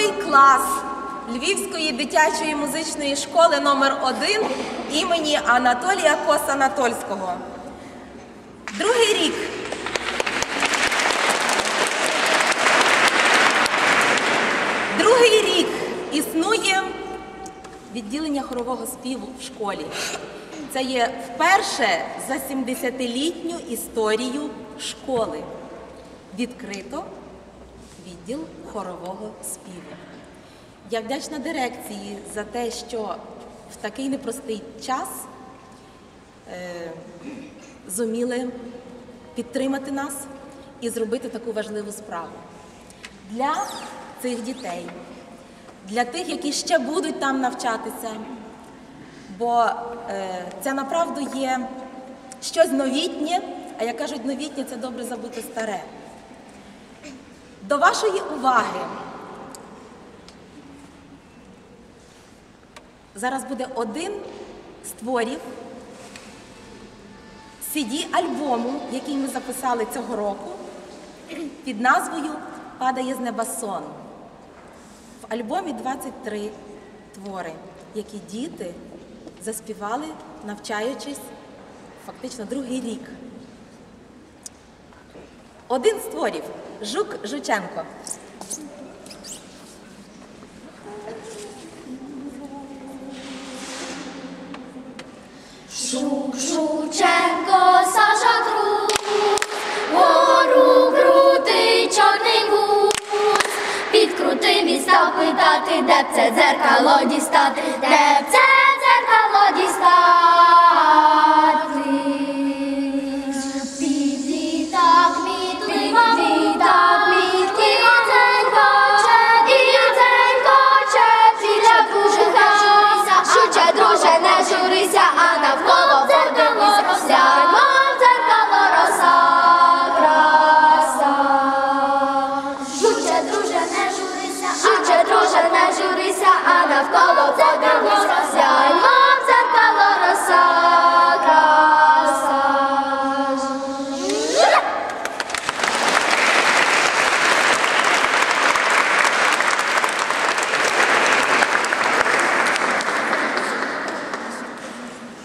Другий клас Львівської дитячої музичної школи номер 1 імені Анатолія Коса-Натольського. Другий рік. Другий рік існує відділення хорового співу в школі. Це є вперше за 70-літню історію школи. Відкрито відділ хорового співу. Я вдячна дирекції за те, що в такий непростий час е, зуміли підтримати нас і зробити таку важливу справу. Для цих дітей, для тих, які ще будуть там навчатися, бо е, це направду є щось новітнє, а як кажуть, новітнє це добре забути старе. До вашої уваги зараз буде один з творів CD альбому, який ми записали цього року, під назвою Падає з неба сон. В альбомі 23 твори, які діти заспівали, навчаючись фактично другий рік. Один з творів Жук Жученко. Жук, жученко, Саша Трус, гору крутий чорний гусь, підкрутив і став питати, де б це дзеркало дістати, де б це дзеркало дістати.